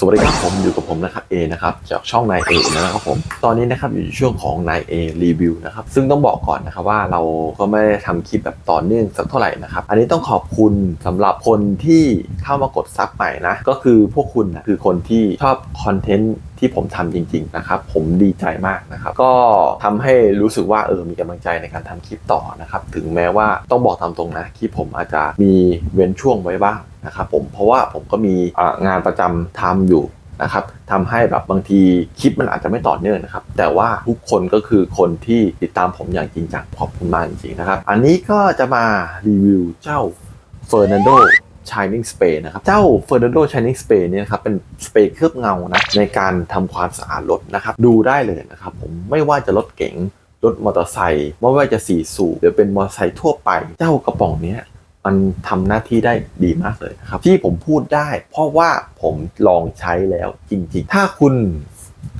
สวัสดีครับผมอยู่กับผมนะครับเอนะครับจากช่องนายเอนะครับผมตอนนี้นะครับอยู่ในช่วงของนายเอรีวิวนะครับซึ่งต้องบอกก่อนนะครับว่าเราก็ไม่ได้ทำคลิปแบบต่อเนื่องสักเท่าไหร่นะครับอันนี้ต้องขอบคุณสำหรับคนที่เข้ามากดซับใหม่นะก็คือพวกคุณนะคือคนที่ชอบคอนเทนต์ ที่ผมทำจริง ๆ นะครับ ผมดีใจมากนะครับ ก็ทำให้รู้สึกว่าเออมีกำลังใจในการทำคลิปต่อนะครับ ถึงแม้ว่าต้องบอกตามตรงนะคลิปผมอาจจะมีเว้นช่วงไว้บ้างนะครับผมเพราะว่าผมก็มีงานประจำทำอยู่นะครับทำให้แบบบางทีคลิปมันอาจจะไม่ต่อเนื่องนะครับ แต่ว่าทุกคนก็คือคนที่ติดตามผมอย่างจริงจังขอบคุณมากจริงๆนะครับ อันนี้ก็จะมารีวิวเจ้าเฟอร์นันโด Shining Spray นะครับ เจ้า Fernando Shining Spray เนี่ยนะครับเป็นสเปรย์เคลือบเงานะในการทำความสะอาดรถนะครับ ดูได้เลยนะครับผมไม่ว่าจะรถเก๋งรถมอเตอร์ไซค์ไม่ว่าจะสี่สูบหรือเป็นมอเตอร์ไซค์ทั่วไป เจ้ากระป๋องเนี้ยมันทำหน้าที่ได้ดีมากเลยนะครับ ที่ผมพูดได้ เพราะว่าผมลองใช้แล้วจริงๆ ถ้าคุณ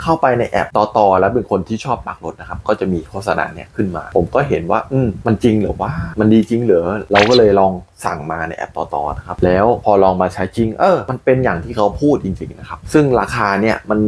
เข้าไปในแอปต่อตอแล้วเป็นคนที่ชอบปักรถนะครับก็จะมีโฆษณาเนี่ยขึ้นมา ผมก็เห็นว่าอืมมันจริงเหรือว่ามันดีจริงเหรอเราก็เลยลองสั่งมาในแอปต่อตอนะครับ แล้วพอลองมาใช้จริง เออ มันเป็นอย่างที่เขาพูดจริงๆนะครับ ซึ่งราคาเนี่ยมัน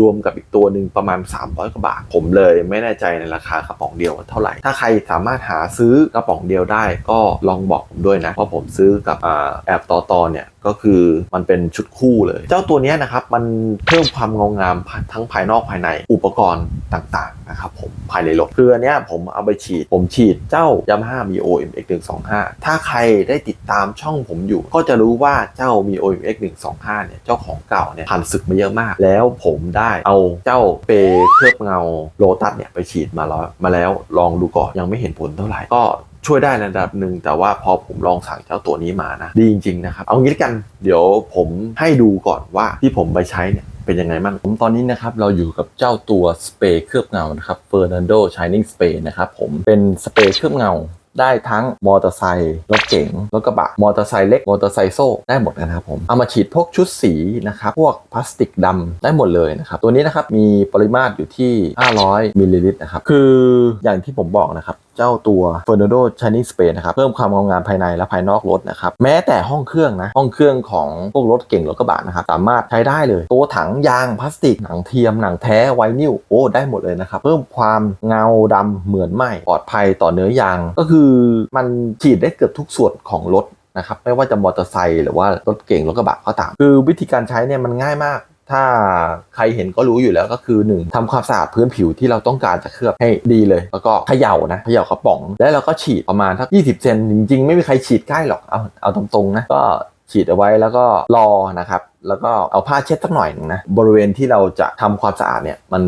รวมกับอีกตัวหนึ่งประมาณ 300กว่าบาท ผมเลยไม่แน่ใจในราคากระป๋องเดียวว่าเท่าไหร่ ถ้าใครสามารถหาซื้อกระป๋องเดียวได้ ก็ลองบอกผมด้วยนะเพราะผมซื้อกับอแอปต่อตอเนี่ยก็คือมันเป็นชุดคู่เลย เจ้าตัวนี้นะครับมันเพิ่มความงดงามทั้งภายนอกภายในอุปกรณ์ต่างๆนะครับผมภายในรถคืออันเนี้ยผมเอาไปฉีด ผมฉีดเจ้า Yamaha Mio MX 125 ถ้าใครได้ติดตามช่องผมอยู่ ก็จะรู้ว่าเจ้า Mio MX 125 เนี่ย เจ้าของเก่าเนี่ยผ่านศึกมาเยอะมาก แล้วผมได้เอาเจ้าเปร์เคลือบเงาโลตัสเนี่ยไปฉีดมาแล้วมาแล้วลองดูก่อนยังไม่เห็นผลเท่าไหร่ก็ช่วยได้ในระดับหนึ่งแต่ว่าพอผมลองสั่งเจ้าตัวนี้มานะ ดีจริง ๆ นะครับ เอางี้ละกัน เดี๋ยวผมให้ดูก่อนว่าที่ผมไปใช้เนี่ย เป็นยังไงบ้างผมตอนนี้นะครับเราอยู่กับเจ้าตัวสเปรย์เคลือบเงานะครับ Fernando Shining Spray นะครับผมเป็นสเปรย์เคลือบเงาได้ทั้งมอเตอร์ไซค์รถเก๋งรถกระบะมอเตอร์ไซค์เล็กมอเตอร์ไซค์โซ่ได้หมดนะครับผมเอามาฉีดพวกชุดสีนะครับพวกพลาสติกดำได้หมดเลยนะครับตัวนี้นะครับมีปริมาตรอยู่ที่ 500มิลลิลิตรนะครับคืออย่างที่ผมบอกนะครับเจ้าตัว Fernando Shining Spray นะครับ เพิ่มความงดงามภายในและภายนอกรถนะครับ แม้แต่ห้องเครื่องนะ ห้องเครื่องของพวกรถเก่งรถกระบะนะครับ สามารถใช้ได้เลย ตัวถังยางพลาสติก หนังเทียม หนังแท้ไวนิลโอ้ได้หมดเลยนะครับ เพิ่มความเงาดำเหมือนไหมปลอดภัยต่อเนื้อยาง ก็คือมันฉีดได้เกือบทุกส่วนของรถนะครับไม่ว่าจะมอเตอร์ไซค์หรือว่ารถเก่งรถกระบะก็ตาม คือวิธีการใช้เนี่ยมันง่ายมาก ถ้าใครเห็นก็รู้อยู่แล้วก็คือ 1ทำความสะอาดพื้นผิวที่เราต้องการจะเคลือบให้ดีเลย แล้วก็เขย่านะเขย่ากระป๋อง แล้วเราก็ฉีดประมาณทัก20 เซนจริงๆ ไม่มีใครฉีดใกล้หรอกเอาเอาตรงๆนะก็ฉีดเอาไว้แล้วก็รอนะครับ แล้วก็เอาผ้าเช็ดสักหน่อยนะบริเวณที่เราจะทำความสะอาดเนี่ยมัน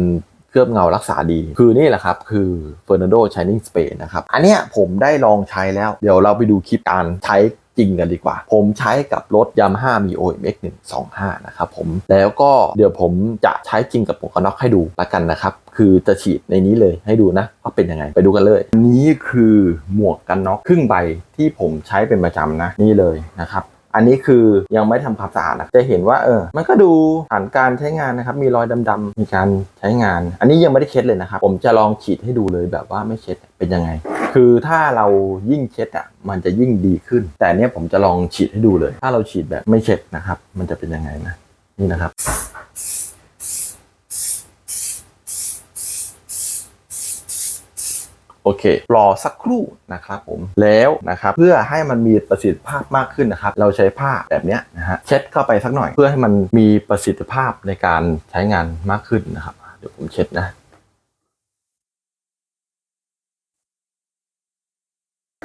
เคลือบเงารักษาดี คือนี่แหละครับ คือ Fernando Shining Spray นะครับ อันเนี้ยผมได้ลองใช้แล้ว เดี๋ยวเราไปดูคลิปการใช้ จริงกันดีกว่า ผมใช้กับรถ Yamaha Mio MX 125 นะครับผม แล้วก็เดี๋ยวผมจะใช้จริงกับหมวกกันน็อกให้ดูละกันนะครับ คือจะฉีดในนี้เลยให้ดูนะว่าเป็นยังไงไปดูกันเลย อันนี้คือหมวกกันน็อกครึ่งใบที่ผมใช้เป็นประจำนะนี่เลยนะครับอันนี้คือยังไม่ทำความสะอาดนะจะเห็นว่าเออ มันก็ดูผ่านการใช้งานนะครับ มีรอยดำๆ มีการใช้งาน อันนี้ยังไม่ได้เช็ดเลยนะครับ ผมจะลองฉีดให้ดูเลยแบบว่าไม่เช็ดเป็นยังไง คือถ้าเรายิ่งเช็ดอะมันจะยิ่งดีขึ้น แต่เนี้ยผมจะลองฉีดให้ดูเลย ถ้าเราฉีดแบบไม่เช็ดนะครับ มันจะเป็นยังไงนะนี่นะครับโอเค รอสักครู่นะครับผม แล้วนะครับ เพื่อให้มันมีประสิทธิภาพมากขึ้นนะครับ เราใช้ผ้าแบบเนี้ยนะฮะ เช็ดเข้าไปสักหน่อย เพื่อให้มันมีประสิทธิภาพในการใช้งานมากขึ้นนะครับ เดี๋ยวผมเช็ดนะ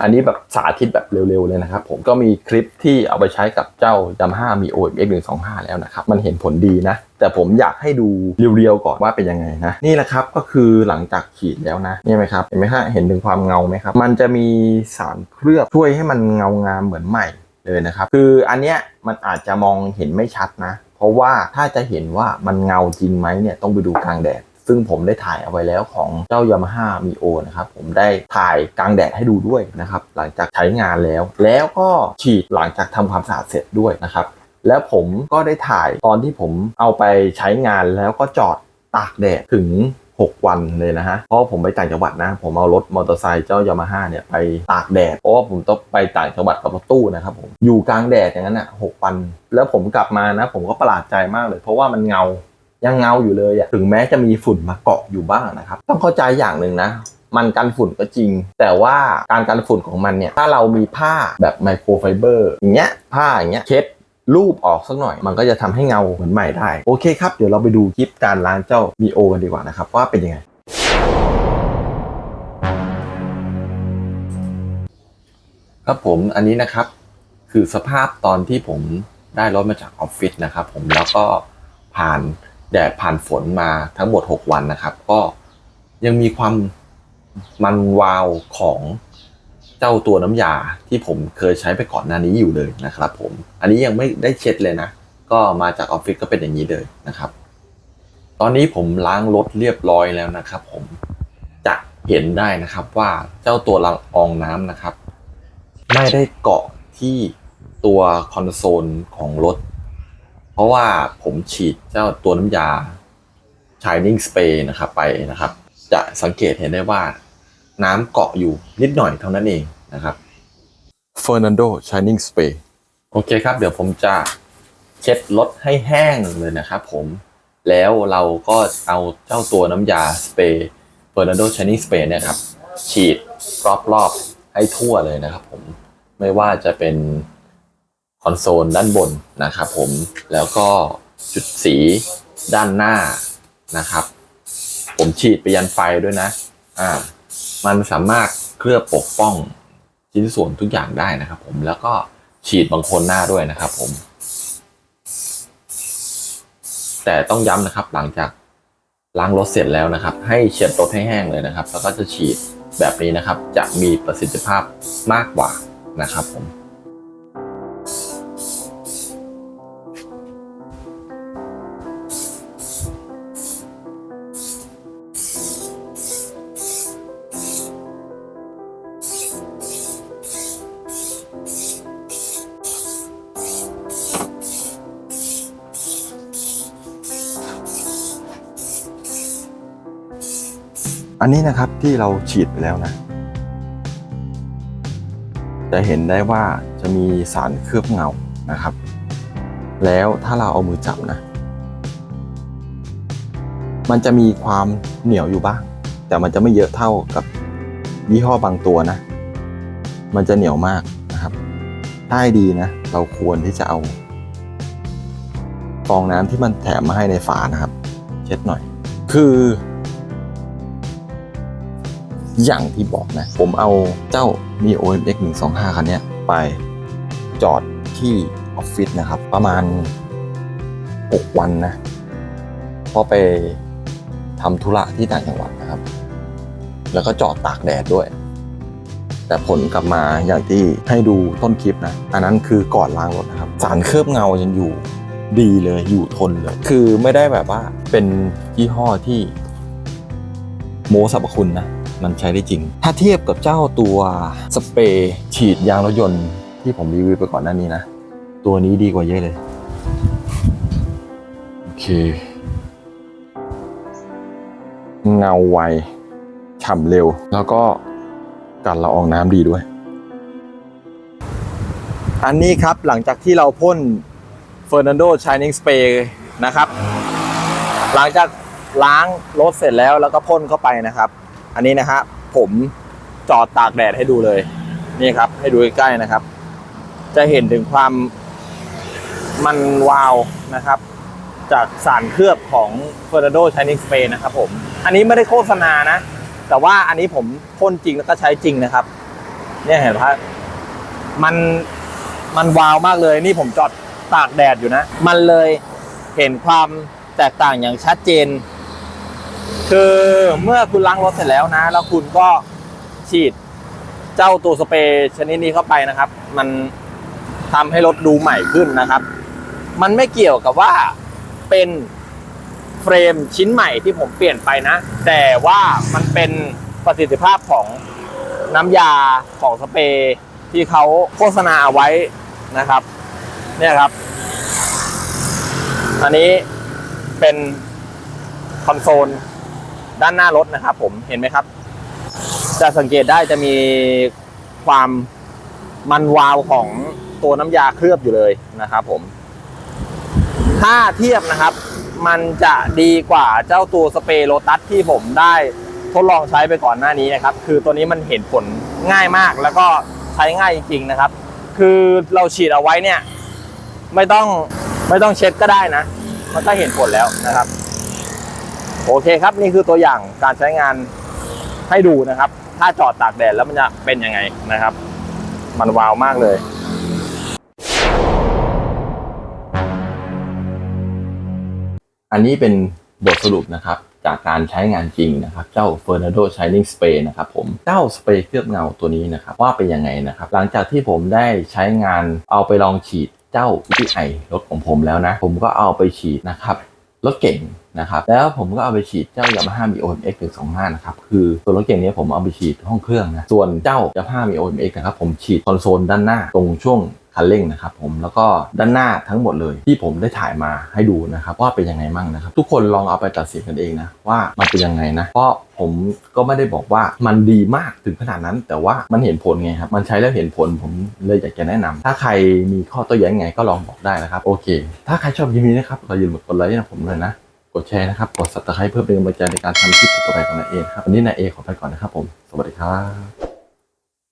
อันนี้แบบสาธิตแบบเร็วๆเลยนะครับ ผมก็มีคลิปที่เอาไปใช้กับเจ้า Yamaha Mio MX 125แล้วนะครับ มันเห็นผลดีนะ แต่ผมอยากให้ดูเรียวๆก่อนว่าเป็นยังไงนะ นี่แหละครับก็คือหลังจากฉีดแล้วนะนี่ไหมครับเห็นไหมฮะเห็นถึงความเงาไหมครับ มันจะมีสารเคลือบช่วยให้มันเงางามเหมือนใหม่เลยนะครับ คืออันเนี้ยมันอาจจะมองเห็นไม่ชัดนะ เพราะว่าถ้าจะเห็นว่ามันเงาจริงไหมเนี่ยต้องไปดูกลางแดด ซึ่งผมได้ถ่ายเอาไว้แล้วของเจ้า Yamaha Mio นะครับ ผมได้ถ่ายกลางแดดให้ดูด้วยนะครับ หลังจากใช้งานแล้ว แล้วก็ฉีดหลังจากทำความสะอาดเสร็จด้วยนะครับ แล้วผมก็ได้ถ่ายตอนที่ผมเอาไปใช้งานแล้วก็จอดตากแดดถึง 6 วันเลยนะฮะ เพราะผมไปต่างจังหวัดนะ ผมเอารถมอเตอร์ไซค์เจ้ายามาฮ่าเนี่ยไปตากแดด เพราะว่าผมต้องไปต่างจังหวัดกับรถตู้นะครับผม อยู่กลางแดดอย่างนั้นอะหกวัน แล้วผมกลับมานะ ผมก็ประหลาดใจมากเลย เพราะว่ามันเงา ยังเงาอยู่เลยอะถึงแม้จะมีฝุ่นมาเกาะอยู่บ้างนะครับ ต้องเข้าใจอย่างหนึ่งนะ มันกันฝุ่นก็จริง แต่ว่าการกันฝุ่นของมันเนี่ย ถ้าเรามีผ้าแบบไมโครไฟเบอร์อย่างเงี้ยผ้าอย่างเงี้ยเช็ดรูปออกสักหน่อย มันก็จะทำให้เงาเหมือนใหม่ได้ โอเคครับ เดี๋ยวเราไปดูคลิปการล้างเจ้ามีโอกันดีกว่านะครับ ว่าเป็นยังไง ครับผมอันนี้นะครับ คือสภาพตอนที่ผมได้รถมาจากออฟฟิศนะครับ ผมแล้วก็ผ่าน แดดผ่านฝนมาทั้งหมด 6 วันนะครับ ก็ยังมีความมันวาวของเจ้าตัวน้ำยาที่ผมเคยใช้ไปก่อนหน้านี้อยู่เลยนะครับผม อันนี้ยังไม่ได้เช็ดเลยนะ ก็มาจากออฟฟิศก็เป็นอย่างนี้เลยนะครับ ตอนนี้ผมล้างรถเรียบร้อยแล้วนะครับผม จะเห็นได้นะครับว่าเจ้าตัวละอองน้ำนะครับ ไม่ได้เกาะที่ตัวคอนโซลของรถ ราะว่าผมฉีดเจ้าตัวน้ำยา Shining Spray นะครับไปนะครับ จะสังเกตเห็นได้ว่าน้ำเกาะอยู่นิดหน่อยเท่านั้นเองนะครับ Fernando Shining Spray โอเคครับ เดี๋ยวผมจะเช็ดรถให้แห้งเลยนะครับผมแล้วเราก็เอาเจ้าตัวน้ำยาสเปรย์ Fernando Shining Spray เนี่ยครับ ฉีดรอบๆให้ทั่วเลยนะครับผมไม่ว่าจะเป็น คอนโซลด้านบนนะครับผมแล้วก็จุดสีด้านหน้านะครับ ผมฉีดไปยันไฟด้วยนะอ่ามันสามารถเคลือบปกป้องชิ้นส่วนทุกอย่างได้นะครับผมแล้วก็ฉีดบางคนหน้าด้วยนะครับผม แต่ต้องย้ำนะครับหลังจากล้างรถเสร็จแล้วนะครับ ให้เช็ดรถให้แห้งเลยนะครับ แล้วก็จะฉีดแบบนี้นะครับ จะมีประสิทธิภาพมากกว่านะครับผม อันนี้นะครับที่เราฉีดไปแล้วนะ จะเห็นได้ว่าจะมีสารเคลือบเงานะครับ แล้วถ้าเราเอามือจับนะ มันจะมีความเหนียวอยู่บ้าง แต่มันจะไม่เยอะเท่ากับยี่ห้อบางตัวนะ มันจะเหนียวมากนะครับ ถ้าให้ดีนะ เราควรที่จะเอาฟองน้ำที่มันแถมมาให้ในฝานะครับ เช็ดหน่อย คือ อย่างที่บอกนะ ผมเอาเจ้ามี OMX 125 คันนี้ไปจอดที่ออฟฟิศนะครับ ประมาณ 6 วันนะพราะไปทำธุระที่ต่างจังหวัดนะครับ แล้วก็จอดตากแดดด้วย แต่ผลกลับมาอย่างที่ให้ดูต้นคลิปนะ อันนั้นคือก่อนล้างรถนะครับ สารเคลือบเงายังอยู่ดีเลยอยู่ทนเลย คือไม่ได้แบบว่าเป็นยี่ห้อที่โมสรรพคุณนะ มันใช้ได้จริง ถ้าเทียบกับเจ้าตัวสเปรย์ฉีดยางรถยนต์ที่ผมรีวิวไปก่อนหน้านี้นะ ตัวนี้ดีกว่าเยอะเลย โอเค เงาไวฉ่ำเร็ว แล้วก็กันละอองน้ำดีด้วย อันนี้ครับหลังจากที่เราพ่น Fernando Shining Spray นะครับ หลังจากล้างรถเสร็จแล้วแล้วก็พ่นเข้าไปนะครับ อันนี้นะฮะผมจอดตากแดดให้ดูเลย นี่ครับ ให้ดูใกล้ๆนะครับ จะเห็นถึงความมันวาวนะครับ จากสารเคลือบของ Fernando Shining Spray นะครับผม อันนี้ไม่ได้โฆษณานะ แต่ว่าอันนี้ผมพ่นจริงแล้วก็ใช้จริงนะครับ เนี่ยเห็นไหมครับมันมันวาวมากเลยนี่ผมจอดตากแดดอยู่นะ มันเลยเห็นความแตกต่างอย่างชัดเจน คือเมื่อคุณล้างรถเสร็จแล้วนะ แล้วคุณก็ฉีดเจ้าตัวสเปรย์ชนิดนี้เข้าไปนะครับ มันทำให้รถดูใหม่ขึ้นนะครับ มันไม่เกี่ยวกับว่าเป็นเฟรมชิ้นใหม่ที่ผมเปลี่ยนไปนะ แต่ว่ามันเป็นประสิทธิภาพของน้ำยาของสเปรย์ที่เขาโฆษณาเอาไว้นะครับ เนี่ยครับ อันนี้เป็นคอนโซล ด้านหน้ารถนะครับ ผมเห็นไหมครับ จะสังเกตได้จะมีความมันวาวของตัวน้ำยาเคลือบอยู่เลยนะครับ ผม ถ้าเทียบนะครับ มันจะดีกว่าเจ้าตัวสเปรย์โลตัสที่ผมได้ทดลองใช้ไปก่อนหน้านี้นะครับ คือตัวนี้มันเห็นผลง่ายมากแล้วก็ใช้ง่ายจริงๆนะครับ คือเราฉีดเอาไว้เนี่ย ไม่ต้องไม่ต้องเช็ดก็ได้นะ มันก็เห็นผลแล้วนะครับ โอเคครับนี่คือตัวอย่างการใช้งานให้ดูนะครับ ถ้าจอดตากแดดแล้วมันจะเป็นยังไงนะครับ มันวาวมากเลยอันนี้เป็นบทสรุปนะครับ จากการใช้งานจริงนะครับ เจ้า Fernando Shining Spray นะครับผมเจ้าสเปรย์เคลือบเงาตัวนี้นะครับ ว่าเป็นยังไงนะครับ หลังจากที่ผมได้ใช้งานเอาไปลองฉีดเจ้า EPI รถของผมแล้วนะ ผมก็เอาไปฉีดนะครับ รถเก่งนะครับแล้วผมก็เอาไปฉีดเจ้า Yamaha Mio MX 125 นะครับ คือตัวรถเก่งนี้ผมเอาไปฉีดห้องเครื่องนะ ส่วนเจ้า Yamaha Mio MX นะครับ ผมฉีดคอนโซลด้านหน้า ตรงช่วง คันเร่งนะครับผมแล้วก็ด้านหน้าทั้งหมดเลยที่ผมได้ถ่ายมาให้ดูนะครับว่าเป็นยังไงมั่งนะครับ ทุกคนลองเอาไปตัดสินกันเองนะว่ามันเป็นยังไงนะเพราะผมก็ไม่ได้บอกว่ามันดีมากถึงขนาดนั้น แต่ว่ามันเห็นผลไงครับมันใช้แล้วเห็นผลผมเลยอยากจะแนะนำถ้าใครมีข้อโต้แย้งไงก็ลองบอกได้นะครับโอเค ถ้าใครชอบคลิปนี้นะครับเราอย่าลืมกดไลค์ให้ผมเลยนะกดแชร์นะครับ กด subscribe เพื่อเป็นกำลังใจในการทำคลิปต่อไปของนายเอนครับ วันนี้นายเอขอไปก่อนนะครับผม สวัสดีครับ